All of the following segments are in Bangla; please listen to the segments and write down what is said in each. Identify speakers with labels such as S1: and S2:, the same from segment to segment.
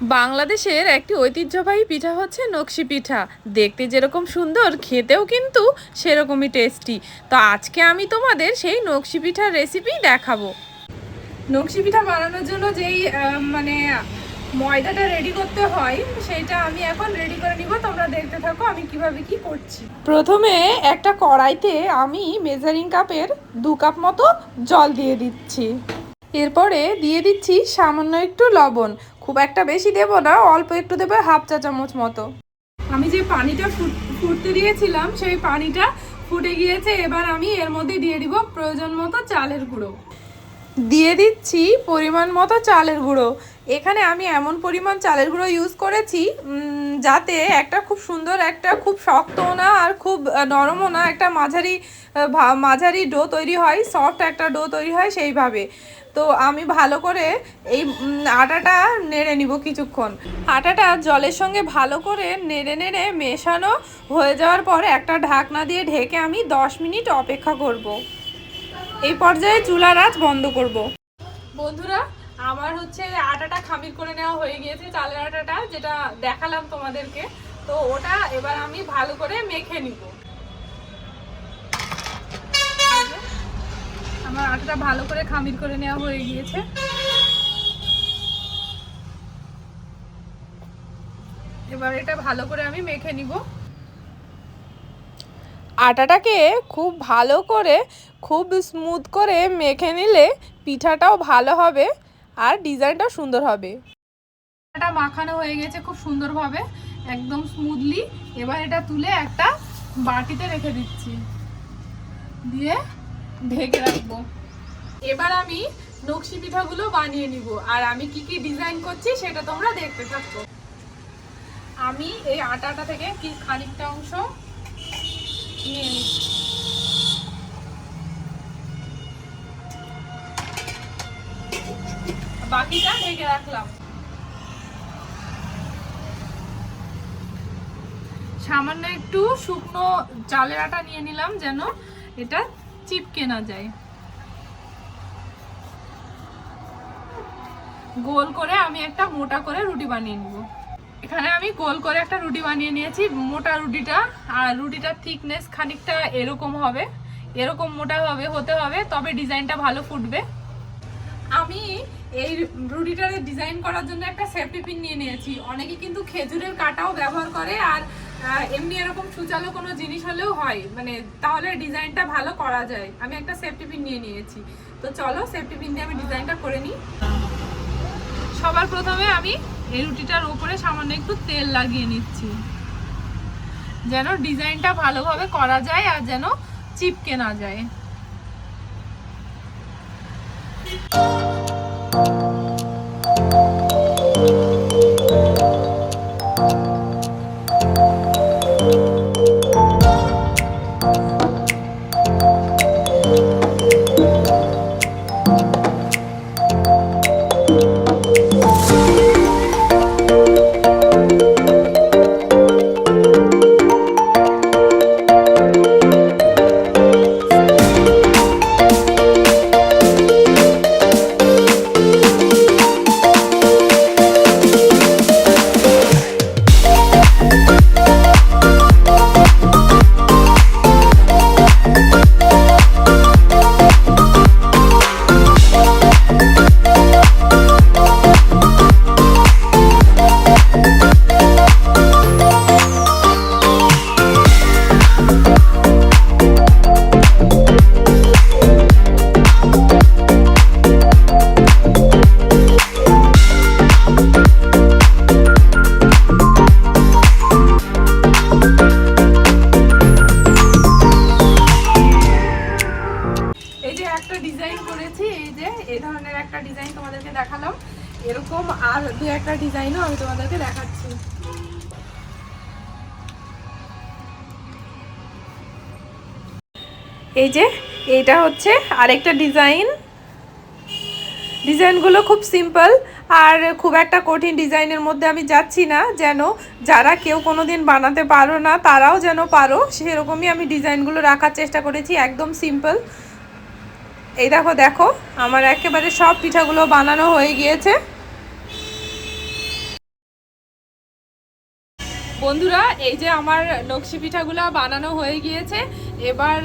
S1: বাংলাদেশের একটি ঐতিহ্যবাহী পিঠা হচ্ছে নকশি পিঠা। দেখতে যেরকম সুন্দর, খেতেও কিন্তু সেরকমই টেস্টি তো আজকে আমি তোমাদের সেই নকশি পিঠার রেসিপি দেখাবো। নকশি পিঠা বানানোর জন্য যেই মানে ময়দাটা রেডি করতে হয়, সেইটা আমি এখন রেডি করে নিব। তোমরা দেখতে থাকো আমি কীভাবে কি করছি। প্রথমে একটা কড়াইতে আমি মেজারিং কাপের দু কাপ মতো জল দিয়ে দিচ্ছি। এরপরে দিয়ে দিচ্ছি সামান্য একটু লবণ। খুব একটা বেশি দেব না অল্প একটু দেবে হাফ চা চামচ মতো। আমি যে পানিটা ফুটতে দিয়েছিলাম সেই পানিটা ফুটে গিয়েছে এবার আমি এর মধ্যে দিয়ে দিব প্রয়োজন মতো চালের গুঁড়ো। দিয়ে দিচ্ছি পরিমাণ মতো চালের গুঁড়ো। এখানে আমি এমন পরিমাণ চালের গুঁড়ো ইউজ করেছি যাতে একটা খুব সুন্দর, একটা খুব শক্তও না আর খুব নরমও না একটা মাঝারি মাঝারি ডো তৈরি হয় সফট একটা ডো তৈরি হয় সেইভাবে তো আমি ভালো করে এই আটাটা নেড়ে নিব কিছুক্ষণ আটাটা জলের সঙ্গে ভালো করে নেড়ে নেড়ে মেশানো হয়ে যাওয়ার পরে একটা ঢাকনা দিয়ে ঢেকে আমি দশ মিনিট অপেক্ষা করব। এই পর্যায়ে চুলার আঁচ বন্ধ করব। বন্ধুরা আমার হচ্ছে আটাটা খামির করে নেওয়া হয়ে গিয়েছে, চালের আটাটা যেটা দেখালাম তোমাদেরকে। তো ওটা এবার আমি ভালো করে মেখে নিব। আমার আটাটা ভালো করে খামির করে নেওয়া হয়ে গিয়েছে। এবার এটা ভালো করে আমি মেখে নিব। আটাটাকে খুব ভালো করে, খুব স্মুথ করে মেখে নিলে পিঠাটাও ভালো হবে। আর ডিজাইনটাও সুন্দর হবে। আটা মাখানো হয়ে গেছে খুব সুন্দরভাবে, একদম স্মুথলি এবার এটা তুলে একটা বাটিতে রেখে দিচ্ছি। দিয়ে ঢেকে রাখব। এবার আমি নকশি পিঠাগুলো বানিয়ে নিব। আর আমি কি কি ডিজাইন করছি সেটা তোমরা দেখতে থাকো। আমি এই আটাটা থেকে কি খানিকটা অংশ নিয়ে নিচ্ছি। বাকিটা ঢেকে রাখলাম। সামান্য একটু শুকনো চালের আটা নিয়ে নিলাম যেন এটা চিপকে না যায়। গোল করে আমি একটা মোটা করে রুটি বানিয়ে নিব। এখানে আমি গোল করে একটা রুটি বানিয়ে নিয়েছি, মোটা রুটিটা। আর রুটিটার থিকনেস খানিকটা এরকম হবে, এরকম মোটা হবে, হতে হবে, তবে ডিজাইনটা ভালো ফুটবে। আমি এই রুটিটার ডিজাইন করার জন্য একটা সেফটি পিন নিয়ে নিয়েছি। অনেকে কিন্তু খেজুরের কাটাও ব্যবহার করে আর এমনি এরকম সুচালো কোনো জিনিস হলেও হয়। মানে তাহলে ডিজাইনটা ভালো করা যায়। আমি একটা সেফটি পিন নিয়ে নিয়েছি। তো চলো সেফটি পিন দিয়ে আমি ডিজাইনটা করে নিই। সবার প্রথমে আমি এই রুটিটার উপরে সামান্য একটু তেল লাগিয়ে নিচ্ছি। যেন ডিজাইনটা ভালোভাবে করা যায় আর যেন চিপকে না যায়। এই এরকম আর দু একটা ডিজাইনও আমি তোমাদেরকে দেখাচ্ছি। এই যে, এইটা হচ্ছে আরেকটা ডিজাইন। ডিজাইনগুলো খুব সিম্পল আর খুব একটা কঠিন ডিজাইনের মধ্যে আমি যাচ্ছি না, যেন যারা কেউ কোনো দিন বানাতে পারো না, তারাও যেন পারো, সেরকমই আমি ডিজাইনগুলো রাখার চেষ্টা করেছি, একদম সিম্পল। এই দেখো দেখো, আমার একেবারে সব পিঠাগুলো বানানো হয়ে গিয়েছে। বন্ধুরা, এই যে আমার নকশি পিঠাগুলো বানানো হয়ে গিয়েছে, এবার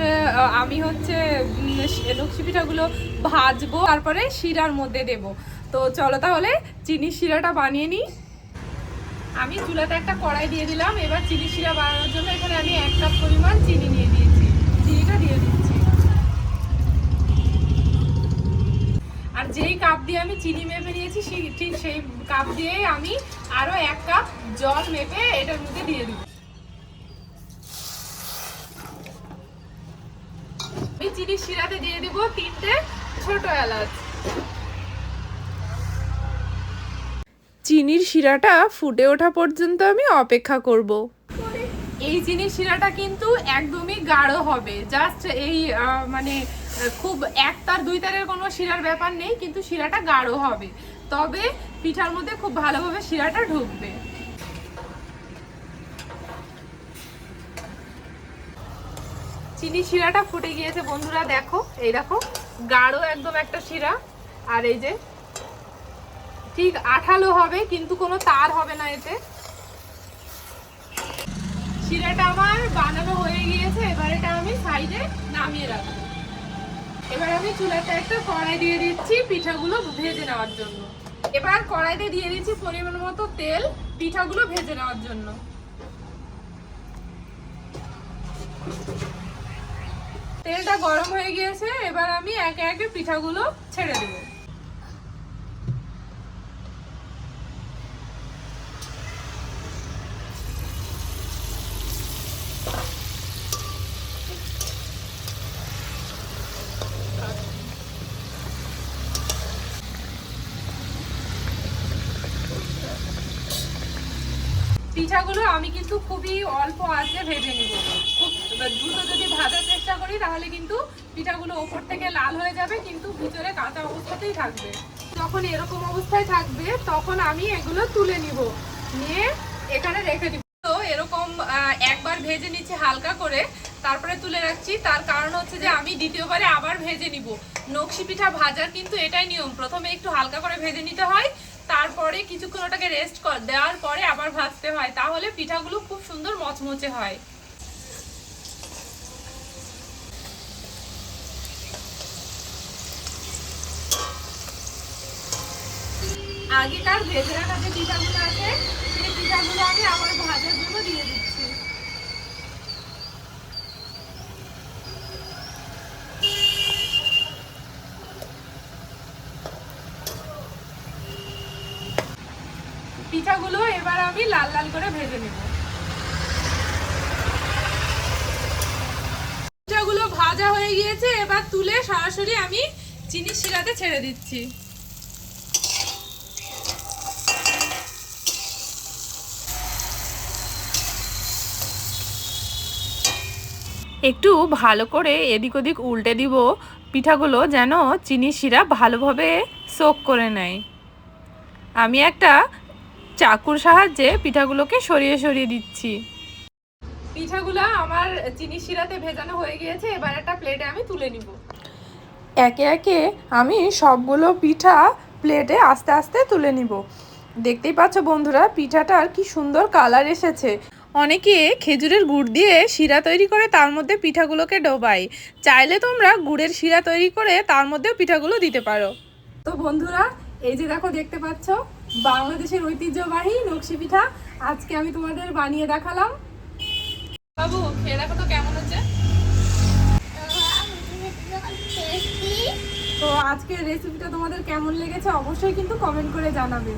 S1: আমি হচ্ছে লক্ষ্মী পিঠাগুলো ভাজবো, তারপরে শিরার মধ্যে দেব। তো চলো তাহলে চিনি শিরাটা বানিয়ে নিই। আমি চুলাতে একটা কড়াই দিয়ে দিলাম, এবার চিনি শিরা বানানোর জন্য এখানে আমি এক কাপ পরিমাণ চিনি নিয়ে দিয়েছি চিনিটা দিয়ে দিচ্ছি আর যেই কাপ দিয়ে আমি চিনি মেপে নিয়েছি সেই ঠিক সেই কাপ দিয়েই আমি আরও এক কাপ জল মেপে এটার মধ্যে দিয়ে দিব। আমি চিনি শিরাতে দিয়ে দিব তিনটে ছোট এলাচ। চিনির শিরাটা ফুটে ওঠা পর্যন্ত আমি অপেক্ষা করব। এই চিনির শিরাটা কিন্তু একদমই গাঢ় হবে। জাস্ট এই মানে খুব এক তার, দুই তারের কোনো শিরার ব্যাপার নেই, কিন্তু শিরাটা গাঢ় হবে। তবে পিঠার মধ্যে খুব ভালোভাবে শিরাটা ঢুকবে। চিনি শিরাটা ফুটে গিয়েছে, বন্ধুরা দেখো, এই দেখো, গাঢ় একদম একটা শিরা। আর এই যে, ঠিক আঠালো হবে, কিন্তু কোনো তার হবে না এতে। শিরাটা আমার বানানো হয়ে গিয়েছে, এবার এটা আমি সাইডে নামিয়ে রাখব। এবার আমি চুলাতে একটা কড়াই দিয়ে দিচ্ছি পিঠাগুলো ভেজে নেওয়ার জন্য। এবার কড়াইতে দিয়ে দিচ্ছি পরিমাণ মতো তেল পিঠাগুলো ভেজে নেওয়ার জন্য। তেলটা গরম হয়ে গিয়েছে, এবার আমি একে একে পিঠাগুলো ছেড়ে দেবো। পিঠাগুলো আমি কিন্তু খুবই অল্প আঁচে ভেজে নিব। খুব দ্রুত যদি ভাজার চেষ্টা করি, তাহলে কিন্তু পিঠাগুলো ওপর থেকে লাল হয়ে যাবে, কিন্তু ভিতরে কাঁচা অবস্থাতেই থাকবে। যখন এরকম অবস্থায় থাকবে, তখন আমি এগুলো তুলে নিব। নিয়ে এখানে রেখে দিব। তো এরকম একবার ভেজে নিচ্ছি হালকা করে, তারপরে তুলে রাখছি। তার কারণ হচ্ছে যে আমি দ্বিতীয়বারে আবার ভেজে নিব। নকশি পিঠা ভাজার কিন্তু এটাই নিয়ম। প্রথমে একটু হালকা করে ভেজে নিতে হয় তারপরে কিছুক্ষণ ওটাকে রেস্ট কর, দেওয়ার পরে আবার ভাজতে হয়। তাহলে পিঠাগুলো খুব সুন্দর মচমচে হয়। আগেকার ভেজে রাখা যে পিঠাগুলো আছে, সেই পিঠাগুলো আমি আবার ভাজার জন্য দিয়ে দিচ্ছি পিঠাগুলো এবার আমি লাল লাল করে ভেজে নেব। পিঠাগুলো ভাজা হয়ে গিয়েছে, এবার তুলে সরাসরি আমি চিনি শিরাতে ছেড়ে দিচ্ছি। একটু ভালো করে এদিক ওদিক উল্টে দিব পিঠাগুলো যেন চিনি শিরা ভালোভাবে সোক করে নেয়। আমি একটা চাকুর সাহায্যে পিঠাগুলোকে সরিয়ে সরিয়ে দিচ্ছি। পিঠাগুলো আমার চিনি শিরাতে ভেজানো হয়ে গিয়েছে এবার একটা প্লেটে আমি তুলে নিব। একে একে আমি সবগুলো পিঠা প্লেটে আস্তে আস্তে তুলে নিব। দেখতেই পাচ্ছ বন্ধুরা পিঠাটার কি সুন্দর কালার এসেছে। অনেকে খেজুরের গুড় দিয়ে শিরা তৈরি করে তার মধ্যে পিঠাগুলোকে ডোবায়। চাইলে তোমরা গুড়ের শিরা তৈরি করে তার মধ্যেও পিঠাগুলো দিতে পারো। তো বন্ধুরা এই যে দেখো দেখতে পাচ্ছ? বাংলাদেশের ঐতিহ্যবাহী নকশি পিঠা। আজকে আমি তোমাদের বানিয়ে দেখালাম। বাবু খেয়ে দেখো তো কেমন হচ্ছে? তো আজকের রেসিপিটা তোমাদের কেমন লেগেছে অবশ্যই কিন্তু কমেন্ট করে জানাবে।